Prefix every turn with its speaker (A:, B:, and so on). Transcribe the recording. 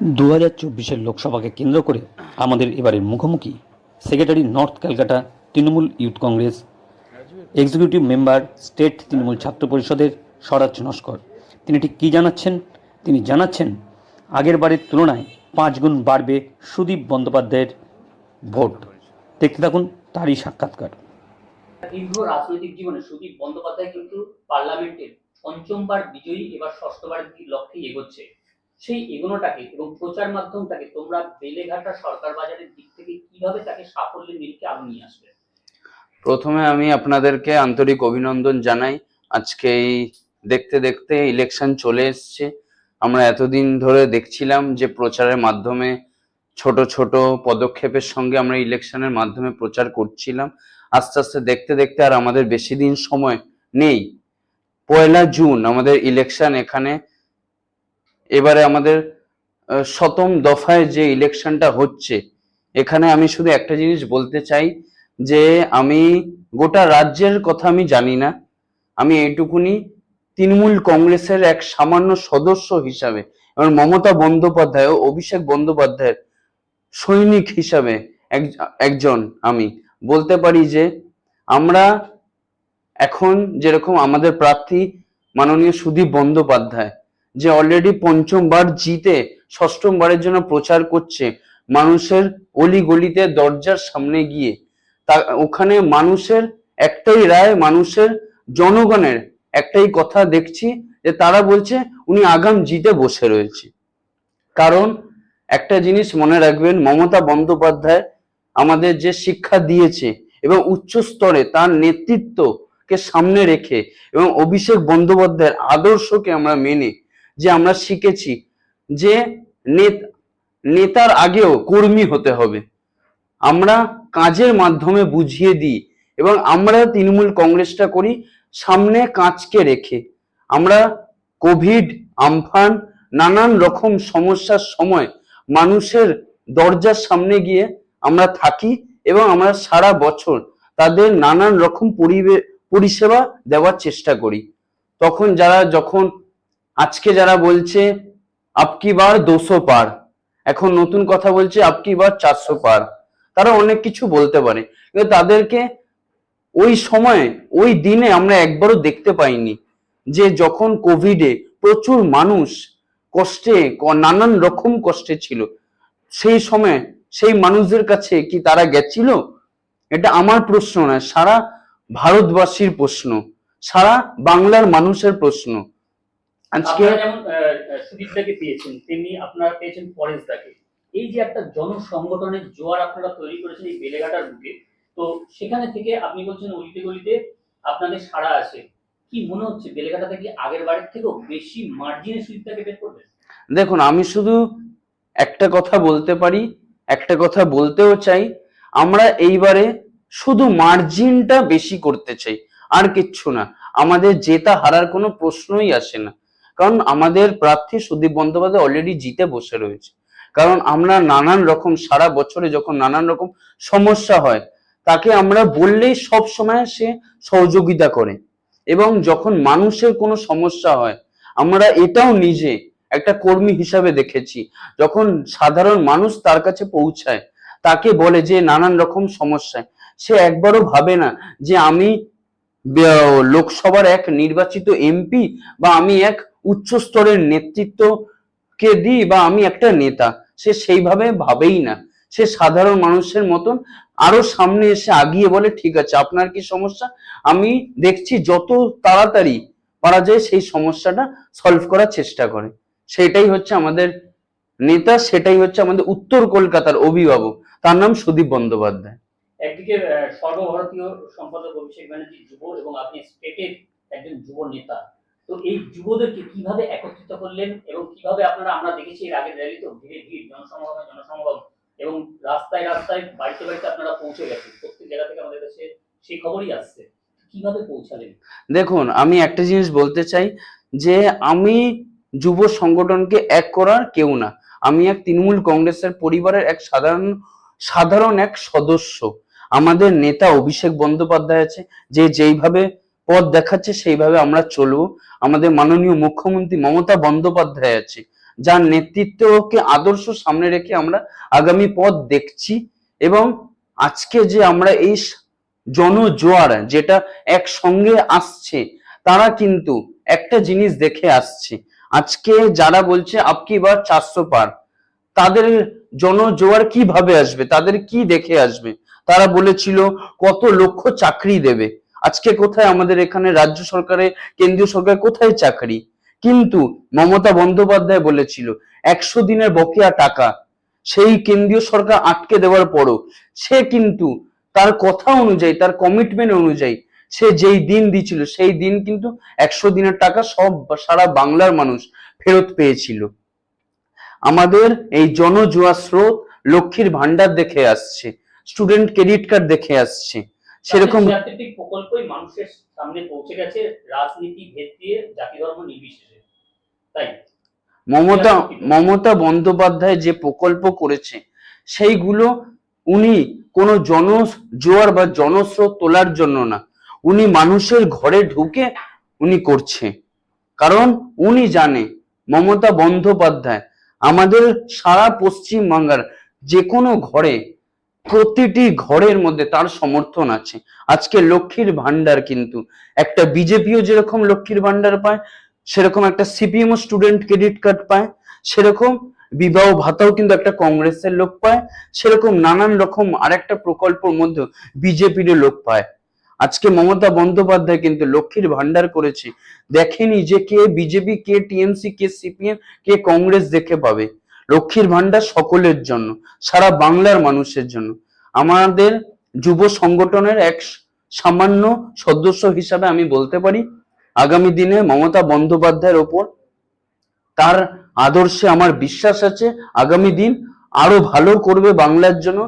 A: দু হাজার চব্বিশের লোকসভাকে কেন্দ্র করে আমাদের এবারের মুখোমুখি secretary north Calcutta Trinamool youth Congress, executive member state Trinamool ছাত্র পরিষদের স্বরাজ নস্কর। তিনি ঠিক কী জানাচ্ছেন? তিনি জানাচ্ছেন, আগের বারের তুলনায় পাঁচ গুণ বাড়বে সুদীপ বন্দ্যোপাধ্যায়ের ভোট। দেখতে থাকুন তারই সাক্ষাৎকার।
B: দীর্ঘ রাজনৈতিক জীবনে সুদীপ বন্দ্যোপাধ্যায় কিন্তু পার্লামেন্টের পঞ্চমবার বিজয়ী, এবার ষষ্ঠবারের দিকে লক্ষ্যে এগোচ্ছে? সেই এগোনোটাকে এবং প্রচার মাধ্যমটাকে তোমরা বেলেঘাটা সরকার বাজারের দিক থেকে কীভাবে তাকে সাফল্যের নিরিখে আরও নিয়ে আসবে?
C: প্রথমে আমি আপনাদেরকে আন্তরিক অভিনন্দন জানাই। আজকে এই দেখতে দেখতে ইলেকশন চলে এসছে। আমরা এতদিন ধরে দেখছিলাম যে প্রচারের মাধ্যমে, ছোট ছোট পদক্ষেপের সঙ্গে আমরা ইলেকশনের মাধ্যমে প্রচার করছিলাম। আস্তে আস্তে দেখতে দেখতে আর আমাদের বেশি দিন সময় নেই। পয়লা জুন আমাদের ইলেকশন এখানে এবারে আমাদের শতম দফায় যে ইলেকশনটা হচ্ছে, এখানে আমি শুধু একটা জিনিস বলতে চাই যে আমি গোটা রাজ্যের কথা আমি জানি না। আমি এইটুকুনি তৃণমূল কংগ্রেসের এক সামান্য সদস্য হিসাবে এবং মমতা বন্দ্যোপাধ্যায় ও অভিষেক বন্দ্যোপাধ্যায়ের সৈনিক হিসাবে এক- একজন আমি। বলতে পারি যে আমরা এখন যেরকম আমাদের প্রার্থী মাননীয় সুদীপ বন্দ্যোপাধ্যায় যে অলরেডি পঞ্চমবার জিতে ষষ্ঠমবারের জন্য প্রচার করছে মানুষের অলি গলিতে দরজার সামনে গিয়ে। তা ওখানে মানুষের একটাই রায়, মানুষের জনগণের একটাই কথা দেখছি যে তারা বলছে উনি আগাম জিতে বসে রয়েছে। কারণ একটা জিনিস মনে রাখবেন, মমতা বন্দ্যোপাধ্যায় আমাদের যে শিক্ষা দিয়েছে এবং উচ্চ স্তরে তার নেতৃত্বকে সামনে রেখে এবং অভিষেক বন্দ্যোপাধ্যায়ের আদর্শকে আমরা মেনে যে আমরা শিখেছি যে নেত- নেতার আগেও কর্মী হতে হবে। আমরা কাজের মাধ্যমে বুঝিয়ে দিই এবং আমরা তৃণমূল কংগ্রেসটা করি সামনে কাঁচকে রেখে। আমরা কোভিড, আমফান, নানান রকম সমস্যার সময় মানুষের দরজার সামনে গিয়ে আমরা থাকি এবং আমরা সারা বছর তাদের নানান রকম পরিষেবা দেওয়ার চেষ্টা করি। তখন যারা যখন আজকে যারা বলছে আপকি বার দুশো পার? এখন নতুন কথা বলছে আপকি বার চারশো পার? তারা অনেক কিছু বলতে পারে, কিন্তু তাদেরকে ওই সময়ে, ওই দিনে আমরা একবারও দেখতে পাইনি যে যখন কোভিডে প্রচুর মানুষ কষ্টে নানান রকম কষ্টে ছিল, সেই সময় সেই মানুষদের কাছে কি তারা গেছিল? এটা আমার প্রশ্ন নয়, সারা ভারতবাসীর প্রশ্ন, সারা বাংলার মানুষের প্রশ্ন। আজকে
B: আপনারা যেমন সুদীপ দাকে পেয়েছেন তেমনি আপনারা পেয়েছেন পরেশ দাকে এই যে একটা জনসংগঠনের জোয়ার আপনারা তৈরি করেছেন এই বেলেঘাটার বুকে তো সেখানে থেকে আপনি বলছেন অলিতে গলিতে আপনাদের সাড়া আছে। কি মনে হচ্ছে বেলেঘাটা থেকে আগের বারের থেকেও বেশি মার্জিনে সুদীপটাকে বের করবে?
C: দেখুন আমি শুধু একটা কথা বলতে পারি একটা কথা বলতেও চাই আমরা এইবারে শুধু মার্জিনটা বেশি করতে চাই আর কিচ্ছু না। আমাদের জেতা হারার কোনো প্রশ্নই আসে না। কারণ আমাদের প্রার্থী সুদীপ বন্দ্যোপাধ্যায় অলরেডি জিতে বসে রয়েছে। কারণ আমরা নানান রকম, সারা বছরে যখন নানান রকম সমস্যা হয়, তাকে আমরা বললেই সব সময় সে সহযোগিতা করে। এবং যখন মানুষের কোনো সমস্যা হয়, আমরা এটাও নিজে একটা কর্মী হিসাবে দেখেছি, যখন সাধারণ মানুষ তার কাছে পৌঁছায়, তাকে বলে যে নানান রকম সমস্যায়, সে একবারও ভাবে না যে আমি লোকসভার এক নির্বাচিত এমপি বা আমি এক উচ্চ স্তরের নেতৃত্বকে দিই বা আমি একটা নেতা, সে সেইভাবে ভাবেই না। সে সাধারণ মানুষের মতন আরও সামনে এসে আগিয়ে বলে, ঠিক আছে, আপনার কি সমস্যা? আমি দেখছি যত তাড়াতাড়ি পারা যায় সেই সমস্যাটা সলভ করার চেষ্টা করে। সেটাই হচ্ছে আমাদের নেতা, সেটাই হচ্ছে আমাদের উত্তর কলকাতার অভিভাবক। তার নাম সুদীপ বন্দ্যোপাধ্যায়।
B: একদিকে সর্বভারতীয় সম্পাদক অভিষেক ব্যানার্জি যুব এবং আপনি স্টেটের একজন যুব নেতা। তো এই যুবদেরকে কীভাবে একত্রিত করলেন এবং কীভাবে আপনারা, আমরা দেখেছি এর আগের র্যালিতেও ভিড়ে ভিড় জনসমাগমে জনসমাগম এবং রাস্তায় রাস্তায় বাড়িতে বাড়িতে আপনারা পৌঁছে গেছেন। প্রত্যেক জায়গা থেকে আমাদের কাছে সেই খবরই আসছে। কীভাবে পৌঁছালেন?
C: দেখুন, আমি একটা জিনিস বলতে চাই যে আমি যুব সংগঠনকে এক করার কেউ না। আমি এক তৃণমূল কংগ্রেসের পরিবারের এক সাধারণ সাধারণ এক সদস্য। আমাদের নেতা অভিষেক বন্দ্যোপাধ্যায় আছে, যে যেইভাবে পথ দেখাচ্ছে, সেইভাবে আমরা চলবো। আমাদের মাননীয় মুখ্যমন্ত্রী মমতা বন্দ্যোপাধ্যায় আছে, যার নেতৃত্বকে আদর্শ সামনে রেখে আমরা আগামী পথ দেখছি এবং আজকে যে আমরা এই জনজোয়ার যেটা একসঙ্গে আসছে, তারা কিন্তু একটা জিনিস দেখে আসছে। আজকে যারা বলছে আপকি বার চারশো পার? তাদের জনজোয়ার কীভাবে আসবে? তাদের কি দেখে আসবে? তারা বলেছিল, কত লক্ষ চাকরি দেবে? আজকে কোথায় আমাদের এখানে রাজ্য সরকারে, কেন্দ্রীয় সরকার কোথায় চাকরি? কিন্তু মমতা বন্দ্যোপাধ্যায় বলেছিল, একশো দিনের বকেয়া টাকা সেই কেন্দ্রীয় সরকার আটকে দেওয়ার পরও সে কিন্তু তার কথা অনুযায়ী, তার কমিটমেন্ট অনুযায়ী সে যেই দিন দিছিল সেই দিন কিন্তু একশো দিনের টাকা সব সারা বাংলার মানুষ ফেরত পেয়েছিল। আমাদের এই জনজুয়া স্রোত লক্ষ্মীর ভান্ডার দেখে আসছে স্টুডেন্ট ক্রেডিট কার্ড দেখে আসছে। সেরকম
B: ছিয়াত্তরটি প্রকল্পই মানুষের সামনে পৌঁছে গেছে রাজনীতি ভেদ দিয়ে জাতি ধর্ম নির্বিশেষে। তাই?
C: মমতা মমতা বন্দ্যোপাধ্যায় যে প্রকল্প করেছে সেইগুলো উনি কোনো জন জোয়ার বা জনস্রোত তোলার জন্য না। উনি মানুষের ঘরে ঢুকে উনি করছে। কারণ উনি জানে মমতা বন্দ্যোপাধ্যায় আমাদের সারা পশ্চিম বাংলার যে কোনো ঘরে প্রতিটি ঘরের মধ্যে তার সমর্থন আছে। আজকে লক্ষ্মীর ভান্ডার কিন্তু, একটা বিজেপিও যেরকম লক্ষ্মীর ভান্ডার পায়, সেরকম একটা সিপিএম স্টুডেন্ট ক্রেডিট কার্ড পায়, সেরকম বিবাহ ভাতাও কিন্তু একটা কংগ্রেসের লোক পায়, সেরকম নানান রকম আরেকটা প্রকল্পের মধ্যে বিজেপির লোক পায়। আজকে মমতা বন্দ্যোপাধ্যায় কিন্তু লক্ষ্মীর ভান্ডার করেছে, দেখেনি যে কে বিজেপি, কে টিএমসি, কে সিপিএম, কে কংগ্রেস দেখে পাবে। লক্ষ্মীর ভান্ডার সকলের জন্য, সারা বাংলার মানুষের জন্য। আমাদের যুব সংগঠনের এক সামান্য সদস্য হিসাবে আমি বলতে পারি, আগামী দিনে মমতা বন্দ্যোপাধ্যায়ের ওপর তার আদর্শে আমার বিশ্বাস আছে, আগামী দিন আরও ভালো করবে বাংলার জন্য।